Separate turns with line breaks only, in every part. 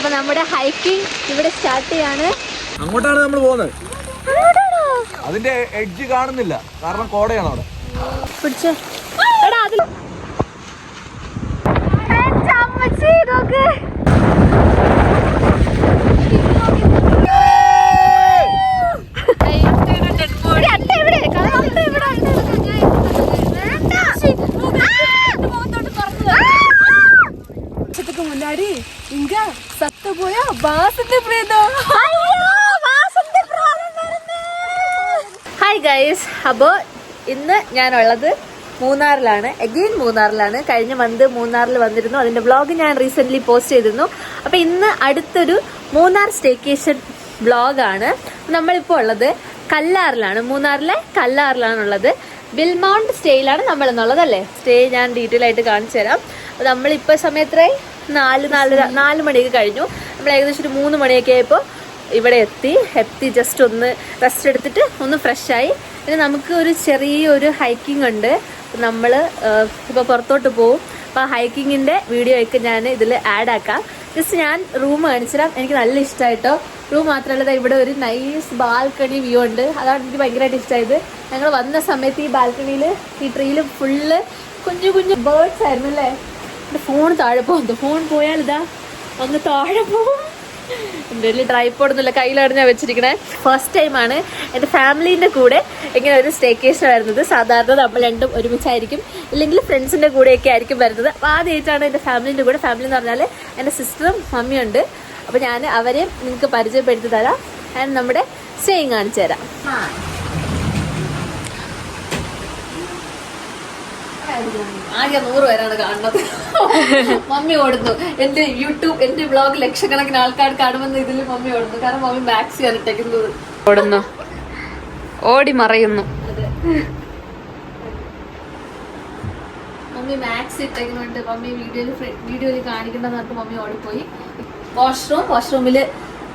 അപ്പൊ നമ്മുടെ ഹൈക്കിംഗ് ഇവിടെ സ്റ്റാർട്ട് ചെയ്യാണ്.
അങ്ങോട്ടാണ് നമ്മൾ പോകുന്നത്. അതിന്റെ എഡ്ജ് കാണുന്നില്ല. കാരണം കോടയാണ് അവിടെ.
പിടിച്ചേ. എടാ അതിൽ നോക്ക്. അപ്പോൾ ഇന്ന് ഞാനുള്ളത് മൂന്നാറിലാണ്. അഗെയിൻ മൂന്നാറിലാണ്. കഴിഞ്ഞ മന്ത് മൂന്നാറിൽ വന്നിരുന്നു. അതിന്റെ വ്ളോഗ് ഞാൻ റീസെന്റ്ലി പോസ്റ്റ് ചെയ്തിരുന്നു. അപ്പോൾ ഇന്ന് അടുത്തൊരു മൂന്നാർ സ്റ്റേക്കേഷൻ വ്ളോഗാണ് നമ്മളിപ്പോൾ ഉള്ളത് കല്ലാറിലാണ്. മൂന്നാറിലെ കല്ലാറിലാണുള്ളത്. ബിൽമൗണ്ട് സ്റ്റേയിലാണ് നമ്മൾ എന്നുള്ളത് അല്ലേ സ്റ്റേ ഞാൻ ഡീറ്റെയിൽ ആയിട്ട് കാണിച്ചു തരാം. അപ്പോൾ നമ്മളിപ്പോൾ സമയത്രേ നാല് നാലര നാല് മണിയൊക്കെ കഴിഞ്ഞു. നമ്മൾ ഏകദേശം ഒരു മൂന്ന് മണിയൊക്കെ ആയപ്പോൾ ഇവിടെ എത്തി. എത്തി ജസ്റ്റ് ഒന്ന് റെസ്റ്റ് എടുത്തിട്ട് ഒന്ന് ഫ്രഷായി പിന്നെ നമുക്ക് ഒരു ചെറിയൊരു ഹൈക്കിംഗ് ഉണ്ട്. നമ്മൾ ഇപ്പോൾ പുറത്തോട്ട് പോകും അപ്പോൾ ആ ഹൈക്കിങ്ങിന്റെ വീഡിയോ ഒക്കെ ഞാൻ ഇതിൽ ആഡ് ആക്കാം. ജസ്റ്റ് ഞാൻ റൂം കാണിച്ചുതരാം. എനിക്ക് നല്ല ഇഷ്ടമായിട്ടോ റൂം മാത്രമല്ല ഇവിടെ ഒരു നൈസ് ബാൽക്കണി വ്യൂ ഉണ്ട്. അതാണ് എനിക്ക് ഭയങ്കരമായിട്ട് ഇഷ്ടമായത് ഞങ്ങൾ വന്ന സമയത്ത് ഈ ബാൽക്കണിയിൽ ഈ ട്രീയിൽ ഫുള്ള് കുഞ്ഞു കുഞ്ഞു ബേർഡ്സ് ആയിരുന്നു അല്ലേ? ഫോൺ താഴെ പോകുന്നു. ഫോൺ പോയാൽ ഇതാ അങ്ങ് താഴെ പോകും. എന്റെ വലിയ ട്രൈപ്പോഡൊന്നുമില്ല കയ്യിലാണ് ഞാൻ വെച്ചിരിക്കണേ. ഫസ്റ്റ് ടൈമാണ് എന്റെ ഫാമിലീന്റെ കൂടെ ഇങ്ങനെ ഒരു സ്റ്റേക്കേഷൻ വരുന്നത്. സാധാരണ നമ്മൾ രണ്ടും ഒരുമിച്ചായിരിക്കും. ഇല്ലെങ്കിൽ ഫ്രണ്ട്സിന്റെ കൂടെയൊക്കെ ആയിരിക്കും വരുന്നത്. അപ്പോൾ ആദ്യമായിട്ടാണ് എന്റെ ഫാമിലീന്റെ കൂടെ. ഫാമിലി എന്ന് പറഞ്ഞാൽ എന്റെ സിസ്റ്ററും മമ്മിയുണ്ട് അപ്പോൾ ഞാൻ അവരെ നിങ്ങൾക്ക് പരിചയപ്പെടുത്തി തരാം. ആൻഡ് നമ്മുടെ സ്റ്റേയും കാണിച്ചു തരാം. ആകെ നൂറ് പേരാണ് കാണുന്നത്. മമ്മി ഓടുന്നു. എന്റെ യൂട്യൂബ് എന്റെ ബ്ലോഗ് ലക്ഷക്കണക്കിന് ആൾക്കാർ കാണുമെന്ന് ഇതിൽ മമ്മി ഓടുന്നു. കാരണം മമ്മി മാക്സി ആണ് ഇട്ടേക്കുന്നത്.
ഓടുന്നു. ഓടി മറയുന്നു.
മമ്മി മാക്സ് ഇട്ടേക്കുന്നുണ്ട് മമ്മി വീഡിയോയിൽ വീഡിയോയിൽ കാണിക്കണ്ടെന്ന് പറഞ്ഞിട്ട് മമ്മി ഓടിപ്പോയി. വാഷ്റൂം വാഷ്റൂമിൽ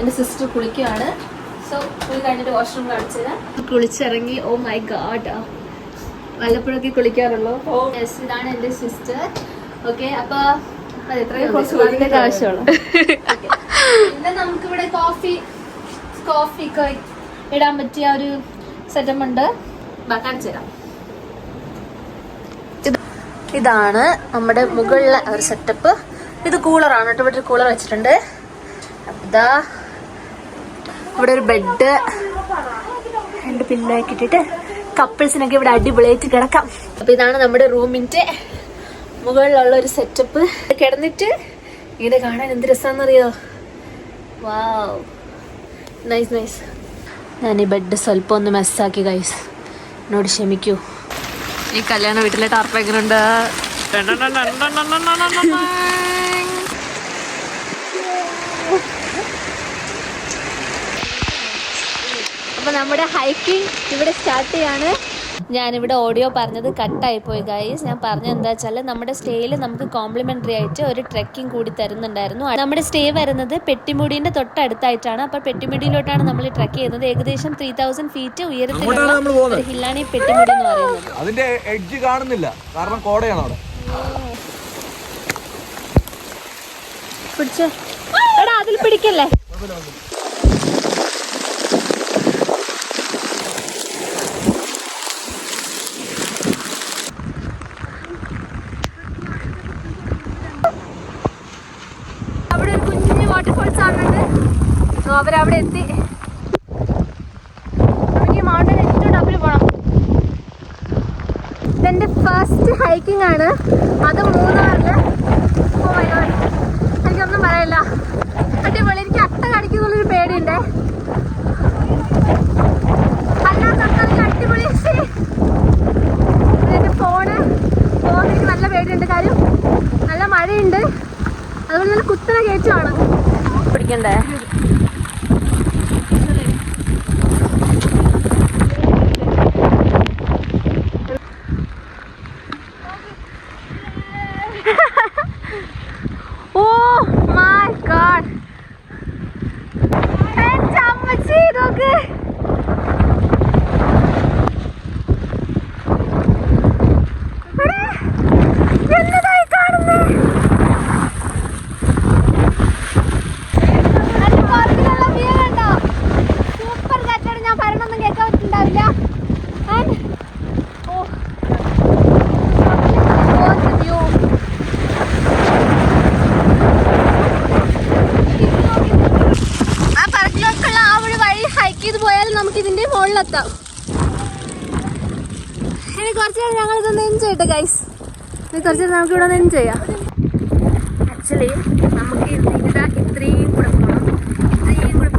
എന്റെ സിസ്റ്റർ കുളിക്കുകയാണ് സോ കുളി കഴിഞ്ഞിട്ട് വാഷ്റൂം കാണിച്ചു തരാം കുളിച്ചിറങ്ങി. ഓ മൈ ഗാഡ് വല്ലപ്പോഴൊക്കെ കുളിക്കാറുള്ളൂ ഇതാണ് എന്റെ സിസ്റ്റർ ഓക്കെ അപ്പൊ ആവശ്യമാണ്. പിന്നെ നമുക്കിവിടെ കോഫി കോഫി ഒക്കെ ഇടാൻ പറ്റിയ ഒരു സെറ്റപ്പ് ഉണ്ട്. ബാ, കാണിച്ചു തരാം. ഇതാണ് നമ്മുടെ മുകളിലെ ഒരു സെറ്റപ്പ് ഇത് കൂളറാണ് കേട്ടോ ഇവിടെ ഒരു കൂളർ വെച്ചിട്ടുണ്ട്. ഇതാ ഇവിടെ ഒരു ബെഡ് രണ്ട് പില്ലൊക്കെ ഇട്ടിട്ട് കപ്പിൾസിനൊക്കെ ഇവിടെ അടിപൊളിയായിട്ട് കിടക്കാം. അപ്പൊ ഇതാണ് നമ്മുടെ റൂമിന്റെ മുകളിലുള്ള ഒരു സെറ്റപ്പ് കിടന്നിട്ട് ഇങ്ങനെ കാണാൻ എന്ത് രസമാണെന്നറിയോ വാവ് നൈസ് നൈസ് ഞാൻ ഈ ബെഡ് സ്വല്പം ഒന്ന് മെസ്സാക്കി ഗൈസ് എന്നോട് ക്ഷമിക്കൂ.
ഈ കല്യാണ വീട്ടിലെ ടാർപ്പ് എങ്ങനെയുണ്ട്
അപ്പൊ നമ്മുടെ ഹൈക്കിംഗ് ഇവിടെ സ്റ്റാർട്ട് ചെയ്യാണ്. ഞാനിവിടെ ഓഡിയോ പറഞ്ഞത് കട്ടായി പോയി ഗൈസ് ഞാൻ പറഞ്ഞത് എന്താ വെച്ചാൽ നമ്മുടെ സ്റ്റേയിൽ നമുക്ക് കോംപ്ലിമെന്ററി ആയിട്ട് ഒരു ട്രെക്കിംഗ് കൂടി തരുന്നുണ്ടായിരുന്നു. നമ്മുടെ സ്റ്റേ വരുന്നത് പെട്ടിമുടിന്റെ തൊട്ടടുത്തായിട്ടാണ്. അപ്പൊ പെട്ടിമുടിയിലോട്ടാണ് നമ്മൾ ട്രക്ക് ചെയ്യുന്നത്. ഏകദേശം ത്രീ തൗസൻഡ് ഫീറ്റ് ഉയരത്തിലുള്ള
നമ്മൾ പോകുന്നത്.
ഒരു ഹില്ലാണ് ഈ പെട്ടിമുടി എന്ന് പറയുന്നത്.
അതിന്റെ എഡ്ജ് കാണുന്നില്ല. കാരണം കോടയാണ് അവിടെ.
പിടിച്ചോ. അതിൽ പിടിക്കല്ലേ അവിടെ ഒരു കുഞ്ഞു വാട്ടർഫോൾസ് ആണുണ്ട് സോ അവരവിടെ എത്തി നമുക്ക് ഈ മൗണ്ടൻ ഏറ്റവും ടപ്പിൽ പോകണം ഇതെന്റെ ഫസ്റ്റ് ഹൈക്കിംഗ് ആണ്. അത് മൂന്നാറിൽ. Oh എനിക്കൊന്നും പറയില്ല. അടിപൊളി. എനിക്ക് അട്ട കടിക്കുന്നുള്ളൊരു പേടിയുണ്ട്. അല്ലാത്ത അടിപൊളി ശ്ശേ. എന്റെ ഫോണ് ഫോൺ എനിക്ക് നല്ല പേടിയുണ്ട് കാര്യം നല്ല മഴയുണ്ട് അതുപോലെ നല്ല കുത്തന കയറ്റമാണ് പിടിക്കണ്ടേ ഓ മൈ ഗോഡ് എന്റെ അമ്മച്ചി നോക്ക് എടേ, എന്നതായി കാണുന്നേ ടോപ്പിലെത്താം ഇനി കുറച്ച് നേരം ഞങ്ങൾ ഇതൊന്ന് എൻജോയ് ചെയ്യട്ടെ ഗൈസ് ഇനി കുറച്ച് നേരം നമുക്ക് ഇവിടെ ഒന്ന് എൻജോയ് ചെയ്യാം. ആക്ച്വലി നമുക്ക് ഇത്രയും കൂടെ പോകണം ഇത്രയും കൂടെ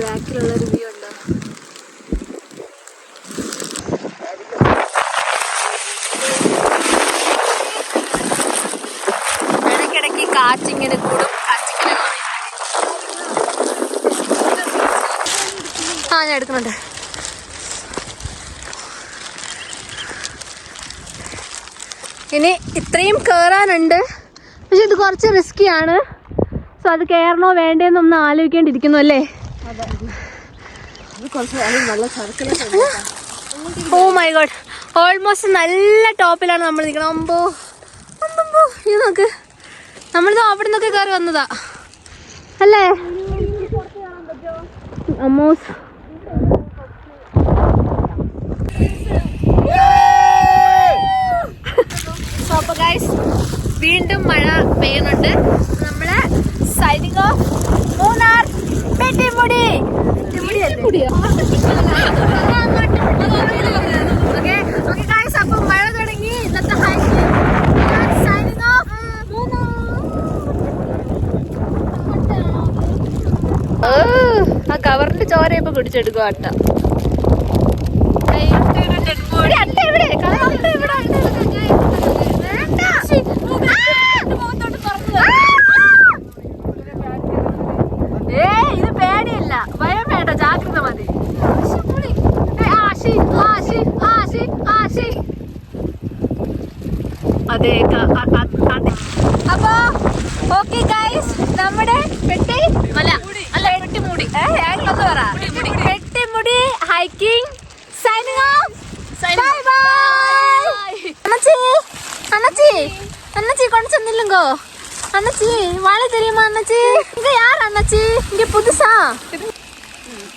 ബാക്കിലുള്ള ഒരു വ്യൂ ഉണ്ടോ ഇടയ്ക്കിടയ്ക്ക് കാറ്റിങ്ങനെ കൂടും കാറ്റിങ്ങനെ കുറയും. ആ ഞാൻ എടുക്കുന്നുണ്ട്. ഇനി ഇത്രയും കയറാനുണ്ട് പക്ഷെ ഇത് കുറച്ച് റിസ്കി ആണ്. സോ അത് കയറണോ വേണ്ടേന്ന് വേണ്ടേന്നൊന്ന് ആലോചിക്കേണ്ടിയിരിക്കുന്നു അല്ലേ? ഓ മൈ ഗോഡ് ഓൾമോസ്റ്റ് നല്ല ടോപ്പിലാണ് നമ്മൾ നിൽക്കണം അമ്പോ അമ്പോ ഇത് നോക്ക്. നമ്മളിത് അവിടെ നിന്നൊക്കെ കയറി വന്നതാ. അല്ലേ? അമ്മോസ് സോ അപ്പൊ ഗൈസ് വീണ്ടും പെയ്യുന്നുണ്ട് നമ്മൾ സൈനിക മൂന്നാർ പെട്ടിമുടി. അപ്പൊ മഴ തുടങ്ങി. ഇന്നത്തെ ആ കവറിന്റെ ചോര ഇപ്പൊ പിടിച്ചെടുക്കും അട്ട അട്ട എവിടെ അതെ ക- അ- അ- അതെ അപ്പോ ഓക്കെ ഗൈസ് നമ്മുടെ പെട്ടി അല്ല അല്ല പെട്ടിമുടി ഏ ഏങ്ങൊന്ന് പറ Pettimudi hiking signing off bye bye അണ്ണച്ചി അണ്ണച്ചി அண்ணாச்சி கொண்டு சென்னில்லுங்க அண்ணாச்சி வாழை தெரியுமா அண்ணாச்சி இங்க யார் அண்ணாச்சி இங்க புதுசா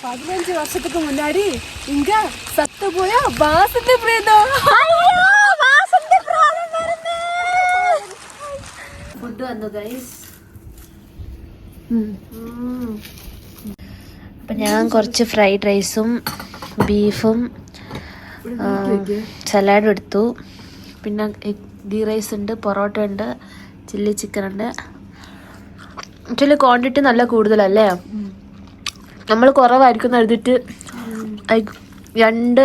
பதினஞ்சு வருஷத்துக்கு முன்னாடி இங்க சத்து போயா வாசந்த பிரேதம்
വന്നു ഗൈസ് അപ്പം ഞാൻ കുറച്ച് ഫ്രൈഡ് റൈസും ബീഫും സലാഡും എടുത്തു. പിന്നെ ഗീ റൈസ് ഉണ്ട് പൊറോട്ട ഉണ്ട് ചില്ലി ചിക്കൻ ഉണ്ട്. ആക്ച്വലി ക്വാണ്ടിറ്റി നല്ല കൂടുതലല്ലേ? നമ്മൾ കുറവായിരിക്കും എഴുതിയിട്ട് രണ്ട്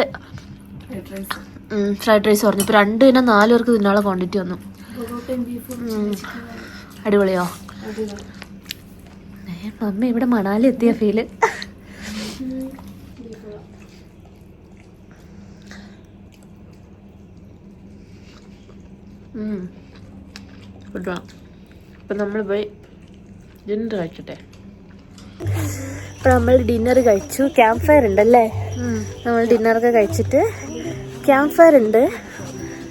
ഫ്രൈഡ് റൈസ് പറഞ്ഞു ഇപ്പൊ രണ്ട് പിന്നെ നാല് പേർക്ക് തിന്നാനുള്ള ക്വാണ്ടിറ്റി വന്നു. അടിപൊളിയോ? മമ്മി ഇവിടെ മണാലി എത്തിയ ഫീൽ. ഫുഡ് അപ്പൊ നമ്മൾ പോയി ഡിന്നർ കഴിക്കട്ടെ. ഇപ്പൊ നമ്മൾ ഡിന്നർ കഴിച്ചു. ക്യാമ്പ് ഫയർ ഉണ്ടല്ലേ? നമ്മൾ ഡിന്നറൊക്കെ കഴിച്ചിട്ട് ക്യാമ്പ് ഫയർ ഉണ്ട്.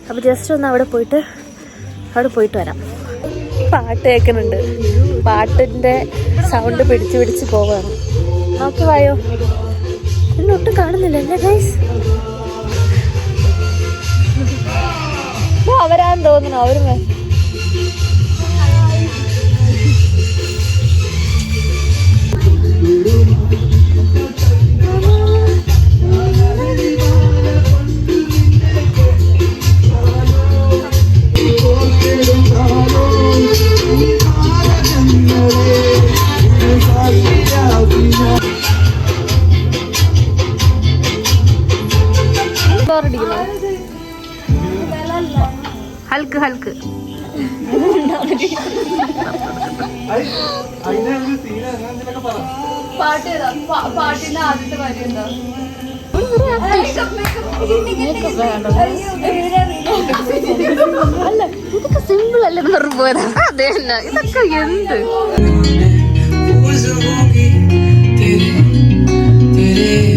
അപ്പൊ ജസ്റ്റ് ഒന്ന് അവിടെ പോയിട്ട് അവിടെ പോയിട്ട് വരാം. പാട്ട് കേൾക്കുന്നുണ്ട്. പാട്ടിന്റെ സൗണ്ട് പിടിച്ച് പിടിച്ച് പോവാണ്. നോക്കി വായോ. എന്നെ ഒട്ടും കാണുന്നില്ല അല്ലേ ഗൈസ് അവരാന്ന് തോന്നുന്നു അവരും ഹൽക്ക്. ഹൽക്ക് പാട്ട്
പാട്ടിന്റെ ആദ്യത്തെ വരി എന്താ?
അല്ല ഇതൊക്കെ സിമ്പിൾ അല്ലെന്ന് പറഞ്ഞു പോയതാ? അതെ തന്നെ. ഇതൊക്കെ എന്ത്? तेरे तेरे